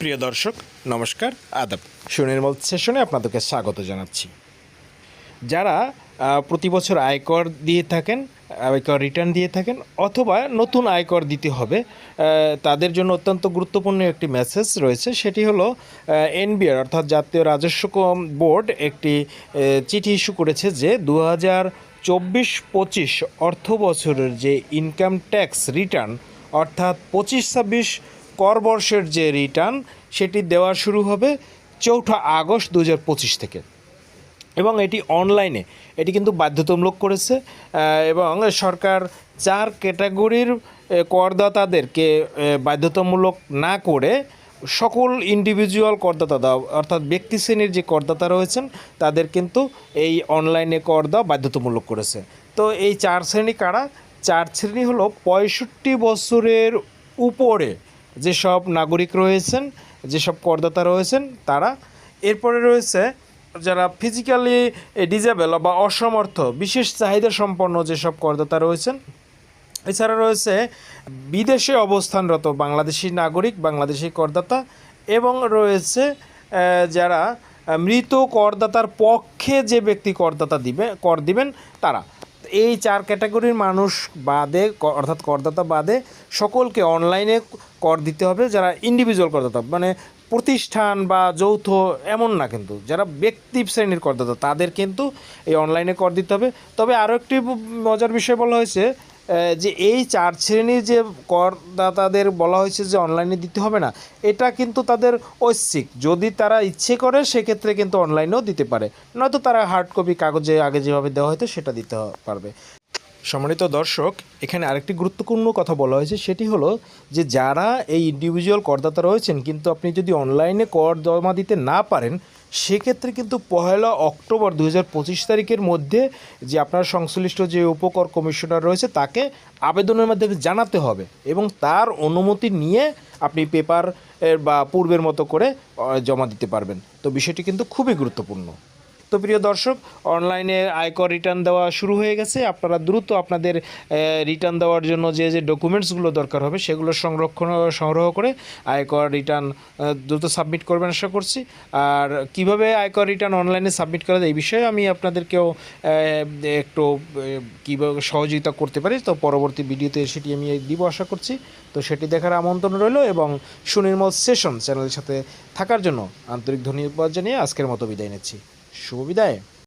প্রিয় দর্শক, নমস্কার, আদাব। সুনির্মল সেশনে আপনাদেরকে স্বাগত জানাচ্ছি। যারা প্রতি বছর আয়কর দিয়ে থাকেন, আয়কর রিটার্ন দিয়ে থাকেন, অথবা নতুন আয়কর দিতে হবে তাদের জন্য অত্যন্ত গুরুত্বপূর্ণ একটি মেসেজ রয়েছে, সেটি হলো এনবিআর অর্থাৎ জাতীয় রাজস্ব বোর্ড একটি চিঠি ইস্যু করেছে যে দু হাজার চব্বিশ পঁচিশ অর্থ বছরের যে ইনকাম ট্যাক্স রিটার্ন অর্থাৎ পঁচিশ ছাব্বিশ কর বর্ষের যে রিটার্ন সেটি দেওয়া শুরু হবে চৌঠা আগস্ট দু থেকে। এবং এটি অনলাইনে এটি কিন্তু বাধ্যতামূলক করেছে এবং সরকার চার ক্যাটাগরির করদাতাদেরকে বাধ্যতামূলক না করে সকল ইন্ডিভিজুয়াল করদাতা অর্থাৎ ব্যক্তি শ্রেণির যে করদাতা রয়েছেন, তাদের কিন্তু এই অনলাইনে কর দেওয়া বাধ্যতামূলক করেছে। তো এই চার শ্রেণি কারা? চার শ্রেণি হলো পঁয়ষট্টি বছরের উপরে যেসব নাগরিক রয়েছেন, যেসব করদাতা রয়েছেন, তারা এরপরে রয়েছে যারা ফিজিক্যালি ডিজেবল বা অসমর্থ, বিশেষ চাহিদা সম্পন্ন যেসব করদাতা রয়েছেন। এছাড়া রয়েছে বিদেশে অবস্থানরত বাংলাদেশি নাগরিক, বাংলাদেশি করদাতা এবং রয়েছে যারা মৃত করদাতার পক্ষে যে ব্যক্তি করদাতা দিবে, কর দিবেন, তারা। এই চার ক্যাটাগরির মানুষ বাদে অর্থাৎ করদাতা বাদে সকলকে অনলাইনে কর দিতে হবে যারা ইন্ডিভিজুয়াল করদাতা। মানে প্রতিষ্ঠান বা যৌথ এমন না কিন্তু, যারা ব্যক্তি শ্রেণির করদাতা, তাদের কিন্তু এই অনলাইনে কর দিতে হবে। তবে আরও একটি মজার বিষয় বলা হয়েছে যে এই চার শ্রেণির যে করদাতাদের বলা হয়েছে যে অনলাইনে দিতে হবে না, এটা কিন্তু তাদের ঐচ্ছিক। যদি তারা ইচ্ছে করে, সেক্ষেত্রে কিন্তু অনলাইনেও দিতে পারে। নয়তো তারা হার্ড কপি কাগজে আগে যেভাবে দেওয়া হয়তো সেটা দিতে পারবে। সম্মানিত দর্শক, এখানে আরেকটি গুরুত্বপূর্ণ কথা বলা হয়েছে, সেটি হলো যে যারা এই ইন্ডিভিজুয়াল করদাতা রয়েছেন, কিন্তু আপনি যদি অনলাইনে কর জমা দিতে না পারেন, সেক্ষেত্রে কিন্তু পহেলা অক্টোবর দু তারিখের মধ্যে যে আপনার সংশ্লিষ্ট যে উপকর কমিশনার রয়েছে, তাকে আবেদনের মাধ্যমে জানাতে হবে এবং তার অনুমতি নিয়ে আপনি পেপার বা পূর্বের মতো করে জমা দিতে পারবেন। তো বিষয়টি কিন্তু খুবই গুরুত্বপূর্ণ। তো প্রিয় দর্শক অনলাইনে আয়কর রিটার্ন দেওয়া শুরু হয়ে গেছে। আপনারা দ্রুত আপনাদের রিটার্ন দেওয়ার জন্য যে যে ডকুমেন্টসগুলো দরকার হবে, সেগুলো সংরক্ষণ, সংগ্রহ করে আয়কর রিটার্ন দ্রুত সাবমিট করবেন আশা করছি। আর কীভাবে আয়কর রিটার্ন অনলাইনে সাবমিট করা যায় এই বিষয়ে আমি আপনাদেরকেও একটু কীভাবে সহযোগিতা করতে পারি। তো পরবর্তী ভিডিওতে সেটি আমি দিব আশা করছি। তো সেটি দেখার আমন্ত্রণ রইল এবং সুনির্মল সেশন চ্যানেলের সাথে থাকার জন্য আন্তরিক ধন্যবাদ জানিয়ে আজকের মতো বিদায় নিচ্ছি। শুভ বিদায়